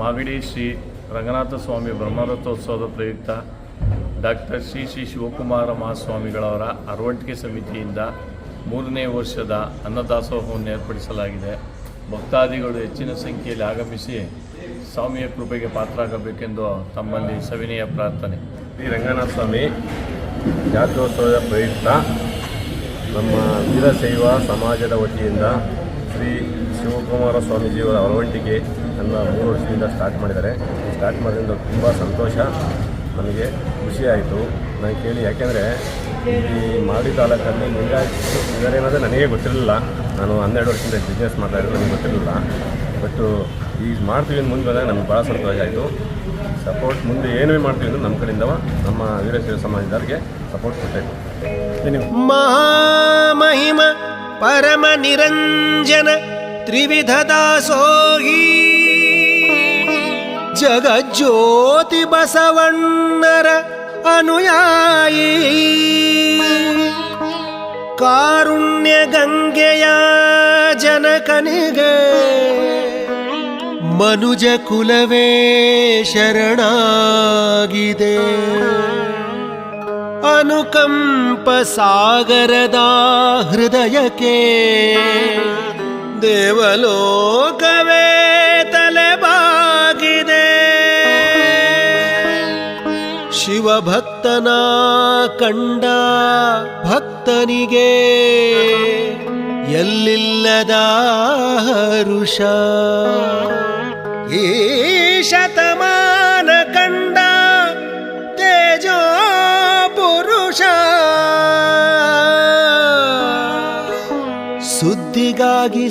ಮಾಗಡಿ ಶ್ರೀ ರಂಗನಾಥ ಸ್ವಾಮಿ ಬ್ರಹ್ಮರಥೋತ್ಸವದ ಪ್ರಯುಕ್ತ ಡಾಕ್ಟರ್ ಶ್ರೀ ಶ್ರೀ ಶಿವಕುಮಾರ ಮಹಾಸ್ವಾಮಿಗಳವರ ಅರವಟಿಕೆ ಸಮಿತಿಯಿಂದ ಮೂರನೇ ವರ್ಷದ ಅನ್ನದಾಸೋಹವನ್ನು ಏರ್ಪಡಿಸಲಾಗಿದೆ. ಭಕ್ತಾದಿಗಳು ಹೆಚ್ಚಿನ ಸಂಖ್ಯೆಯಲ್ಲಿ ಆಗಮಿಸಿ ಸ್ವಾಮಿಯ ಕೃಪೆಗೆ ಪಾತ್ರರಾಗಬೇಕೆಂದು ತಮ್ಮಲ್ಲಿ ಸವಿನಯ ಪ್ರಾರ್ಥನೆ. ಶ್ರೀ ರಂಗನಾಥ ಸ್ವಾಮಿ, ಜಾತ್ರೋತ್ಸವದ ಪ್ರಯುಕ್ತ ನಮ್ಮ ವೀರಶೈವ ಸಮಾಜದ ವತಿಯಿಂದ ಶ್ರೀ ಶಿವಕುಮಾರ ಸ್ವಾಮೀಜಿಯವರ ಅರವಂಟಿಗೆ ನನ್ನ ಮೂರು ವರ್ಷದಿಂದ ಸ್ಟಾರ್ಟ್ ಮಾಡಿದ್ದಾರೆ. ಸ್ಟಾರ್ಟ್ ಮಾಡಿದ್ರಿಂದ ತುಂಬ ಸಂತೋಷ ನನಗೆ ಖುಷಿಯಾಯಿತು ನಾನು ಕೇಳಿ, ಯಾಕೆಂದರೆ ಈ ಮಾಡಿ ತಾಲೂಕಲ್ಲಿ ಲಿಂಗಾಯತ್ ಇದ್ದಾರೆ ಅನ್ನೋದು ನನಗೆ ಗೊತ್ತಿರಲಿಲ್ಲ. ನಾನು ಹನ್ನೆರಡು ವರ್ಷದಿಂದ ಬಿಸ್ನೆಸ್ ಮಾಡ್ತಾ ಇರೋದು ನನಗೆ ಗೊತ್ತಿರಲಿಲ್ಲ. ಬಟ್ಟು ಈಗ ಮಾಡ್ತೀವಿ ಮುಂದೆ ಬಂದಾಗ ನಮ್ಗೆ ಭಾಳ ಸಂತೋಷ ಆಯಿತು. ಸಪೋರ್ಟ್ ಮುಂದೆ ಏನೇ ಮಾಡ್ತೀವಿ ಅಂದ್ರೆ ನಮ್ಮ ಕಡೆಯಿಂದ ನಮ್ಮ ವೀರಶೈವ ಸಮಾಜದವ್ರಿಗೆ ಸಪೋರ್ಟ್ ಕೊಟ್ಟೈತೆ ಮಹಾಮಹಿಮ ಪರಮ ನಿರಂಜನ ತ್ರಿವಿಧ ದಾಸೋಹಿ. ಜಗಜ್ಯೋತಿ ಬಸವಣ್ಣರ ಅನುಯಾಯಿ. ಕಾರುಣ್ಯ ಅನುಕಂಪ ಸಾಗರದ ಹೃದಯಕ್ಕೆ. ದೇವಲೋಕವೇ ತಲೆಬಾಗಿದೆ. ಶಿವಭಕ್ತನ ಕಂಡ ಭಕ್ತನಿಗೆ ಎಲ್ಲಿಲ್ಲದ ಹರುಷ. ಈ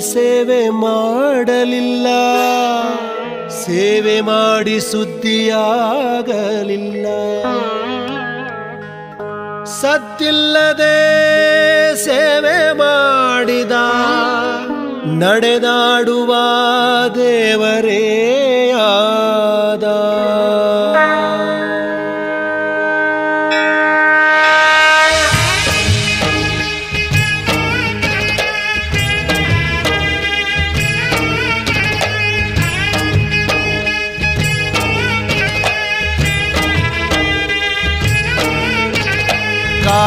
ಸೇವೆ ಮಾಡಲಿಲ್ಲ. ಸೇವೆ ಮಾಡಿ ಸುದ್ದಿಯಾಗಲಿಲ್ಲ. ಸತ್ತಿಲ್ಲದೆ ಸೇವೆ ಮಾಡಿದ ನಡೆದಾಡುವ ದೇವರೇ.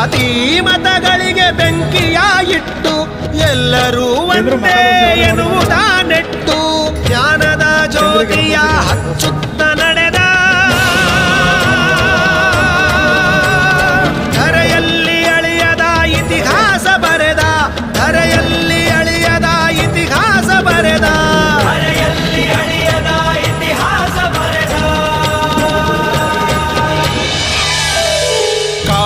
ಜಾತಿ ಮತಗಳಿಗೆ ಬೆಂಕಿಯ ಇಟ್ಟು ಎಲ್ಲರೂ ಒಂದೇ ಎನ್ನುವುದ ನೆಟ್ಟು ಜ್ಞಾನದ ಜ್ಯೋತಿಯ ಹಚ್ಚುತ್ತ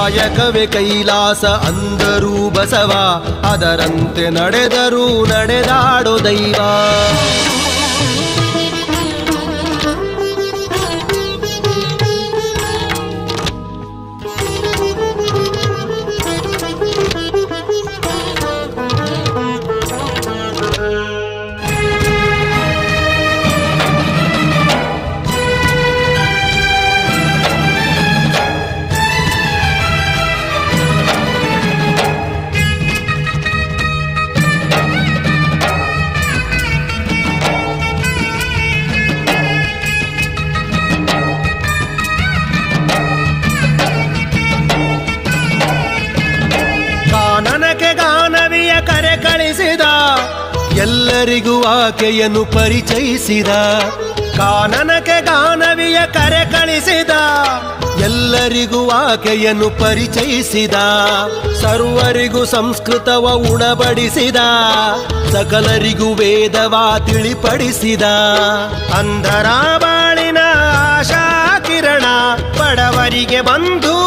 ಕಾಯಕವೇ ಕೈಲಾಸ ಅಂದರೂ ಬಸವ ಅದರಂತೆ ನಡೆದರೂ ನಡೆದಾಡೋ ದೈವ. ಎಲ್ಲರಿಗೂ ಆಕೆಯನ್ನು ಪರಿಚಯಿಸಿದ. ಕಾನನಕ್ಕೆ ಗಾನವಿಯ ಕರೆ ಕಳಿಸಿದ. ಎಲ್ಲರಿಗೂ ಆಕೆಯನ್ನು ಪರಿಚಯಿಸಿದ. ಸರ್ವರಿಗೂ ಸಂಸ್ಕೃತವ ಉಣಬಡಿಸಿದ ಸಕಲರಿಗೂ ವೇದವ ತಿಳಿಪಡಿಸಿದ. ಅಂಧರ ಬಾಳಿನ ಆಶಾ ಕಿರಣ ಬಡವರಿಗೆ ಬಂಧು